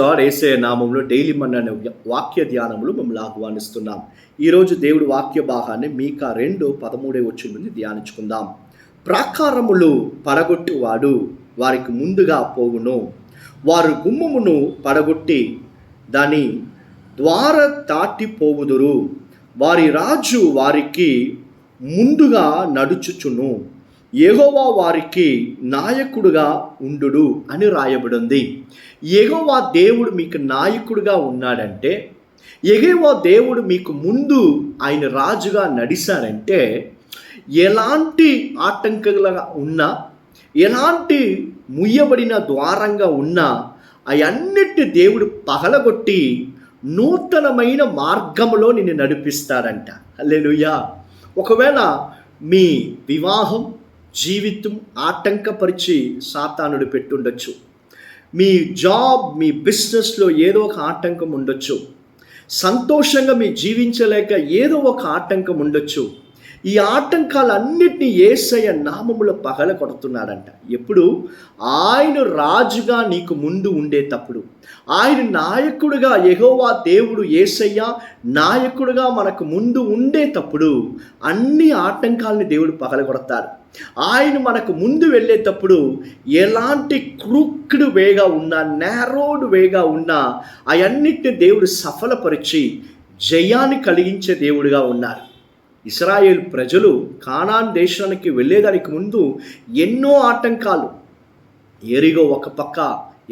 God ఏసే నామంలో daily మన అనే వాక్య ధ్యానములు మిమ్మల్ని ఆహ్వానిస్తున్నాం. ఈరోజు దేవుడి వాక్య భాగాన్ని మీక రెండు పదమూడే వచ్చి నుండి ధ్యానించుకుందాం. ప్రాకారములు పడగొట్టువాడు వారికి ముందుగా పోవును. వారు గుమ్మమును పడగొట్టి దాని ద్వార దాటిపోవుదురు. వారి రాజు వారికి ముందుగా నడుచుచును. ఎగోవా వారికి నాయకుడుగా ఉండుడు అని రాయబడింది. ఎగోవా దేవుడు మీకు నాయకుడుగా ఉన్నాడంటే ఎగోవా దేవుడు మీకు ముందు ఆయన రాజుగా నడిచారంటే ఎలాంటి ఆటంకాలుగా ఉన్నా ఎలాంటి ముయ్యబడిన ద్వారంగా ఉన్నా అవన్నిటి దేవుడు పగలగొట్టి నూతనమైన మార్గంలో నిన్ను నడిపిస్తాడంట. అల్లెలుయ్యా ఒకవేళ మీ వివాహం జీవితం ఆటంకపరిచి సాతానుడు పెట్టుండొచ్చు. మీ జాబ్ మీ బిజినెస్లో ఏదో ఒక ఆటంకం ఉండొచ్చు సంతోషంగా మీ జీవించలేక ఏదో ఒక ఆటంకం ఉండొచ్చు ఈ ఆటంకాలన్నిటినీ ఏసయ్య నామముల పగల కొడుతున్నాడంట. ఎప్పుడు? ఆయన రాజుగా నీకు ముందు ఉండేటప్పుడు. ఆయన నాయకుడుగా ఎగోవా దేవుడు ఏసయ్య నాయకుడుగా మనకు ముందు ఉండేటప్పుడు అన్ని ఆటంకాలని దేవుడు పగల కొడతాడు. ఆయన మనకు ముందు వెళ్ళేటప్పుడు ఎలాంటి క్రూక్డ్ వేగా ఉన్నా నేరోడ్ వేగా ఉన్నా అవన్నిటిని దేవుడు సఫలపరిచి జయాన్ని కలిగించే దేవుడుగా ఉన్నారు. ఇస్రాయేల్ ప్రజలు కానాన్ దేశానికి వెళ్ళేదానికి ముందు ఎన్నో ఆటంకాలు. ఏరిగో ఒక పక్క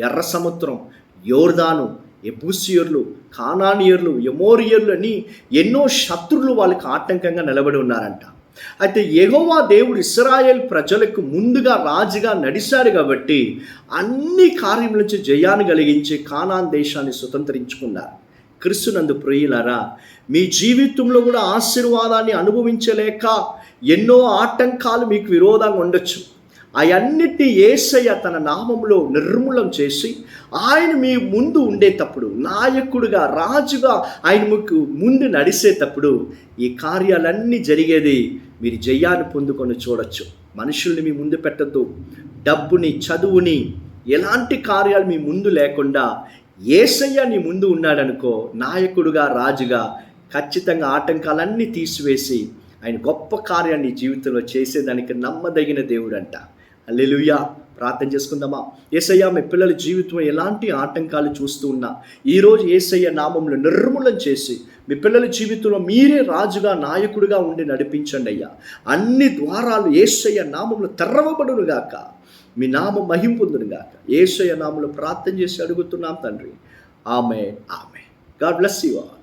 ఎర్ర సముద్రం యోర్దాను ఎబూసియర్లు కానానియర్లు ఎమోరియర్లు అని ఎన్నో శత్రులు వాళ్ళకి ఆటంకంగా నిలబడి ఉన్నారంట. అయితే ఎగోవా దేవుడు ఇస్రాయేల్ ప్రజలకు ముందుగా రాజుగా నడిచాడు కాబట్టి అన్ని కార్యముల నుంచి జయాన్ని కలిగించి కానాన్ దేశాన్ని స్వతంత్రించుకున్నారు. క్రిస్తునందు ప్రియులరా మీ జీవితంలో కూడా ఆశీర్వాదాన్ని అనుభవించలేక ఎన్నో ఆటంకాలు మీకు విరోధంగా ఉండొచ్చు. అవన్నిటి ఏసయ్య తన నామంలో నిర్మూలం చేసి ఆయన మీ ముందు ఉండేటప్పుడు నాయకుడుగా రాజుగా ఆయన మీకు ముందు నడిచేటప్పుడు ఈ కార్యాలన్నీ జరిగేది మీరు జయాన్ని పొందుకొని చూడొచ్చు. మనుషుల్ని మీ ముందు పెట్టద్దు. డబ్బుని చదువుని ఎలాంటి కార్యాలు మీ ముందు లేకుండా ఏసయ్య నీ ముందు ఉన్నాడనుకో నాయకుడుగా రాజుగా ఖచ్చితంగా ఆటంకాలన్నీ తీసివేసి ఆయన గొప్ప కార్యాన్ని జీవితంలో చేసేదానికి నమ్మదగిన దేవుడంట. అంట అల్లెలుయ్యా ప్రార్థన చేసుకుందామా? ఏసయ్య మీ పిల్లల జీవితం ఎలాంటి ఆటంకాలు చూస్తూ ఉన్నా ఈరోజు ఏసయ్య నామంలో నిర్మూలన చేసి మీ పిల్లల జీవితంలో మీరే రాజుగా నాయకుడిగా ఉండి నడిపించండి అయ్యా. అన్ని ద్వారాలు ఏసయ్య నామంలో తెరవబడునుగాక. మీ నామం మహిం ఏసయ నామలో ప్రార్థన చేసి అడుగుతున్నాం తండ్రి. ఆమె ఆమె గాడ్ బ్లెస్ యు ఆల్.